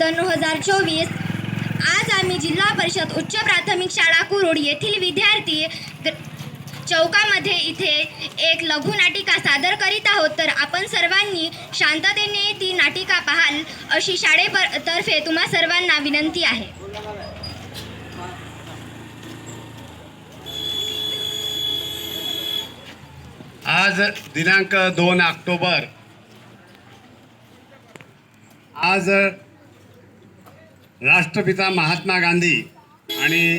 दोन हजार चोवीस. आज आम्ही जिल्हा परिषद उच्च प्राथमिक शाळा कुरुड येथील विद्यार्थी चौकामध्ये इथे एक लघु नाटिका सादर करीत आहोत. तर आपण सर्वांनी शांततेने ती नाटिका पाहाल अशी शाळेतर्फे तुम्हा सर्वांना विनंती आहे. आज दिनांक दोन ऑक्टोबर. आज राष्ट्रपिता महात्मा गांधी आणि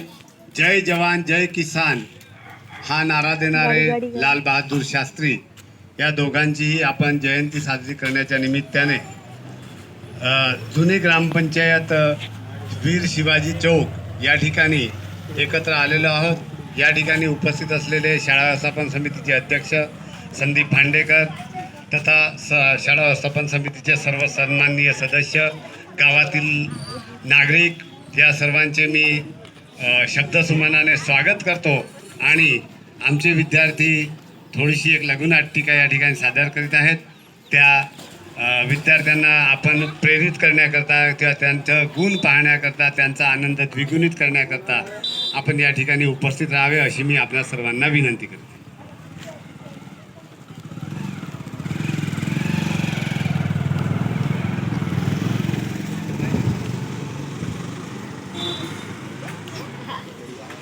जय जवान जय किसान हा नारा देणारे लाल बहादूर शास्त्री या दोघांचीही आपण जयंती साजरी करण्याच्या निमित्ताने जुनी ग्रामपंचायत वीर शिवाजी चौक या ठिकाणी एकत्र आलेलो आहोत. या ठिकाणी उपस्थित असलेले शाळा व्यवस्थापन समितीचे अध्यक्ष संदीप भांडेकर तथा स शाळा व्यवस्थापन समितीचे सर्व सन्माननीय सदस्य गावातील नागरिक या सर्वांचे मी शब्दसुमानाने शब्दसुमनाने स्वागत करतो आणि आमचे विद्यार्थी थोडीशी एक लघुनाटिका या ठिकाणी सादर करीत आहेत. त्या विद्यार्थ्यांना आपण प्रेरित करण्याकरता किंवा त्यांचं गुण पाहण्याकरता त्यांचा आनंद द्विगुणित करण्याकरता आपण या ठिकाणी उपस्थित राहावे अशी मी आपल्या सर्वांना विनंती करते.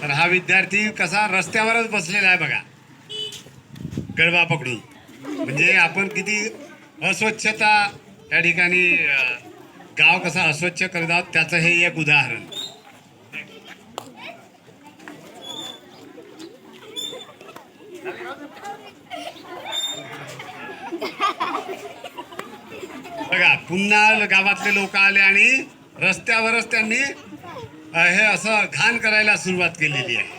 तर हा विद्यार्थी कसा रस्त्यावरच बसलेला आहे बघा. गडबा पकडून. म्हणजे आपण किती अस्वच्छता या ठिकाणी गाव कसा अस्वच्छ करत आहोत त्याचं हे एक उदाहरण. बघा पुन्हा गावातले लोक आले आणि रस्त्यावरच त्यांनी हे असं घाण करायला सुरुवात केलेली आहे.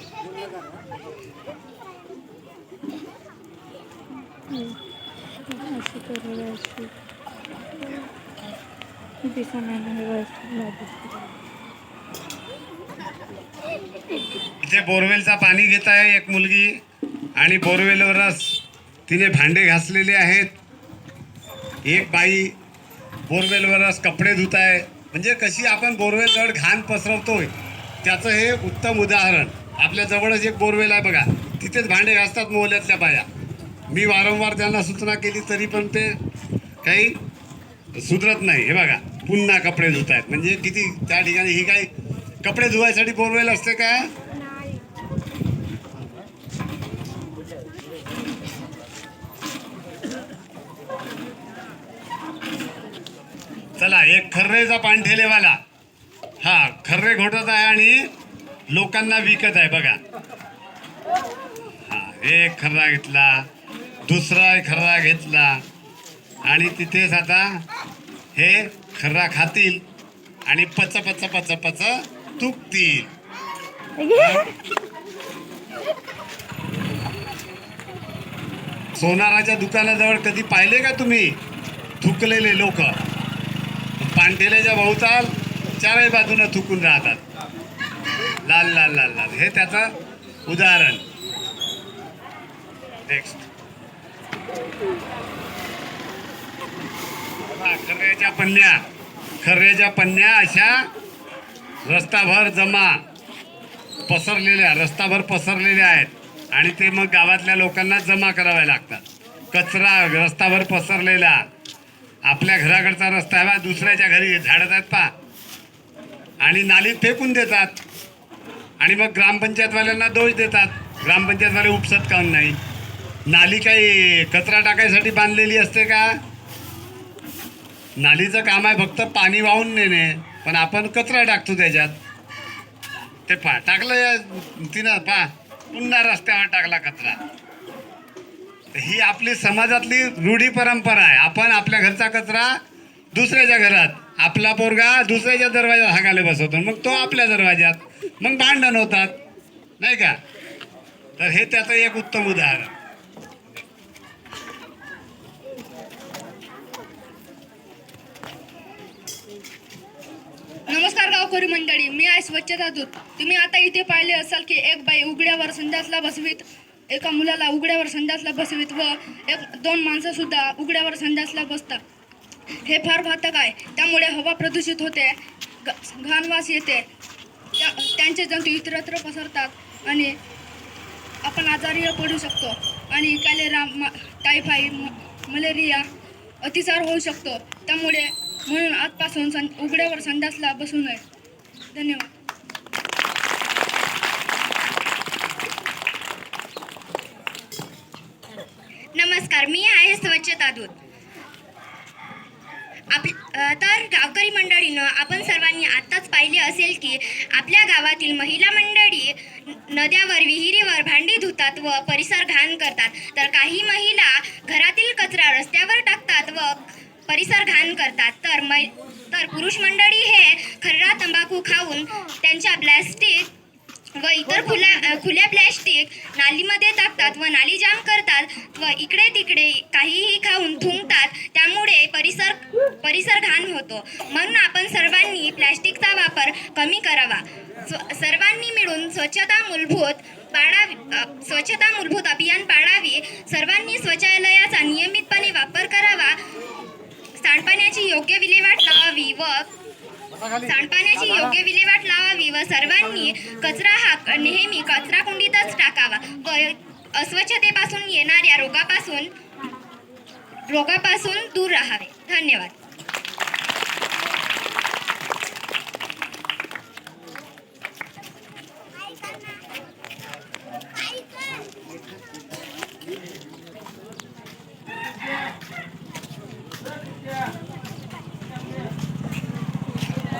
इथे बोरवेलचा पाणी घेत आहे एक मुलगी आणि बोरवेलवरच तिने भांडे घासलेले आहेत. एक बाई बोरवेलवरच कपडे धुत आहे. म्हणजे कशी आपण बोरवेल बोरवेलजवळ घाण पसरवतोय त्याचं हे उत्तम उदाहरण. आपल्या जवळच एक बोरवेल आहे बघा. तिथेच भांडे घासतात मोहल्यातल्या बाया. मी वारंवार त्यांना सूचना केली तरी पण ते काही सुधरत नाही. हे बघा पुन्हा कपडे धुत आहेत म्हणजे किती त्या ठिकाणी ही काही कपडे धुवायसाठी बोरवेल असते का? चला एक खर्रेचा पानठेलेवाला. हा खर्रे घोटत आहे आणि लोकांना विकत आहे बघा. हा एक खर्रा घेतला दुसरा खर्रा घेतला. आणि तिथेच आता हे खर्रा खातील आणि पच पच पच पच तुकतील सोनाराच्या दुकानाजवळ कधी पाहिले का तुम्ही? थुकलेले लोक. पांढेल्याच्या भोवताल चारही बाजूनं थुकून राहतात. लाल लाल लाल लाल. हे त्याचं उदाहरण. नेक्स्ट खर्याच्या पन्न्या. खर्याच्या पन्न्या अशा रस्ताभर जमा पसरलेल्या रस्ताभर पसरलेल्या आहेत. आणि ते मग गावातल्या लोकांना जमा कराव्या लागतात. कचरा रस्ताभर पसरलेला आपल्या घराकडचा रस्ता आहे दुसऱ्याच्या घरी झाडत आहेत पा. आणि नालीत फेकून देतात. आणि मग ग्रामपंचायतवाल्यांना दोष देतात. ग्रामपंचायतवाले उपसत काऊन नाही? नाली काही कचरा टाकायसाठी बांधलेली असते का? नालीचं काम आहे फक्त पाणी वाहून नेणे पण आपण कचरा टाकतो त्याच्यात. ते पा टाकलं या तिनं पा. पुन्हा रस्त्यावर टाकला कचरा. ही आपली समाजातली रूढी परंपरा आहे. आपण आपल्या घरचा कचरा दुसऱ्याच्या घरात आपला पोरगा दुसऱ्याच्या दरवाज्यात हागाले बसवतो. मग तो आपल्या दरवाज्यात मग भांडण होतात. नाही का? तर हे त्याचं एक उत्तम उदाहरण. नमस्कार गावकरी मंडळी मी आहे स्वच्छता दूत. तुम्ही आता इथे पाहिले असाल की एक बाई उघड्यावर संध्यासला बसवीत. एका मुलाला उघड्यावर संडासला बसवीत व एक दोन माणसं सुद्धा उघड्यावर संडासला बसतात. हे फार घातक आहे. त्यामुळे हवा प्रदूषित होते घाणवास येते. त्या त्यांचे जंतू इतरत्र पसरतात आणि आपण आजारी पडू शकतो आणि कॅलेरा मा टायफाईड म मलेरिया अतिसार होऊ शकतो. त्यामुळे म्हणून आजपासून सं उघड्यावर संडासला बसू नये. धन्यवाद. नमस्कार मी आहे स्वच्छता दूत आप तर गावकरी मंडळीनं आपण सर्वांनी आत्ताच पाहिले असेल की आपल्या गावातील महिला मंडळी नद्यावर विहिरीवर भांडी धुतात व परिसर घाण करतात. तर काही महिला घरातील कचरा रस्त्यावर टाकतात व परिसर घाण करतात. तर मै तर पुरुष मंडळी हे खर्रा तंबाखू खाऊन त्यांच्या प्लॅस्टिक व इतर खुल्या खुल्या प्लॅस्टिक नालीमध्ये टाकतात व नाली जाम करतात व इकडे तिकडे काहीही खाऊन थुंकतात त्यामुळे परिसर परिसर घाण होतो. म्हणून आपण सर्वांनी प्लॅस्टिकचा वापर कमी करावा. स्व- सर्वांनी मिळून स्वच्छता मूलभूत बाळा स्वच्छता मूलभूत अभियान पाळावी सर्वांनी शौचालयाचा नियमितपणे वापर करावा सांडपाण्याची योग्य विल्हेवाट लावावी व सांडपाण्याची योग्य विल्हेवाट लावावी व सर्वांनी कचरा हा नेहमी कचरा कुंडीतच टाकावा. व अस्वच्छतेपासून येणाऱ्या रोगापासून रोगापासून दूर राहावे. धन्यवाद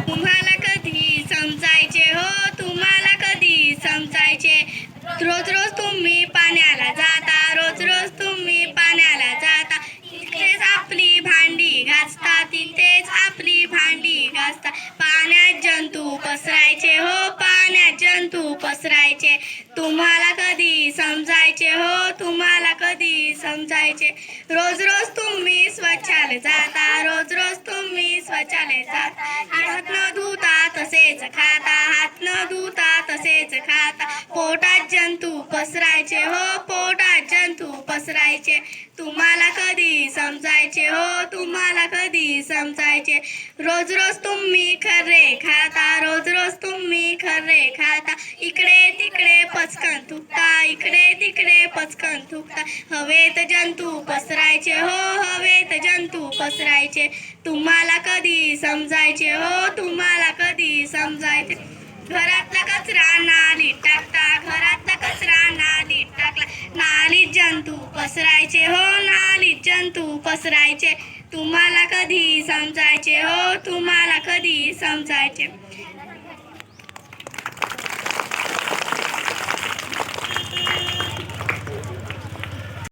तुम्हाला कधी समजायचे हो तुम्हाला कधी समजायचे रोज रोज तुम्ही पाण्याला जाता रोज रोज तुम्ही पाण्याला जाता. तिथेच आपली भांडी घासता तिथेच आपली भांडी घासता. पाण्यात जंतू पसरायचे हो पाण्यात जंतू पसरायचे. तुम्हाला कधी समजायचे हो तुम्हाला कधी समजायचे. रोज रोज तुम्ही स्वच्छालय जाता रोज रोज तुम्ही स्वच्छालय जाता. पसरायचे हो पोटात जंतू पसरायचे. तुम्हाला कधी समजायचे हो तुम्हाला कधी समजायचे. रोज रोज तुम्ही खरे खाता रोज रोज तुम्ही खरे खाता. इकडे तिकडे पचकन थुकता इकडे तिकडे पचकन थुकता. हवेत जंतू पसरायचे हो हवेत जंतू पसरायचे. तुम्हाला कधी समजायचे हो तुम्हाला कधी समजायचे. घरातला कचरा नाली टाकता घरात पसरा नाली टाकला. नाली जंतू पसरायचे हो नाली जंतू पसरायचे. तुम्हाला कधी समजायचे हो तुम्हाला कधी समजायचे?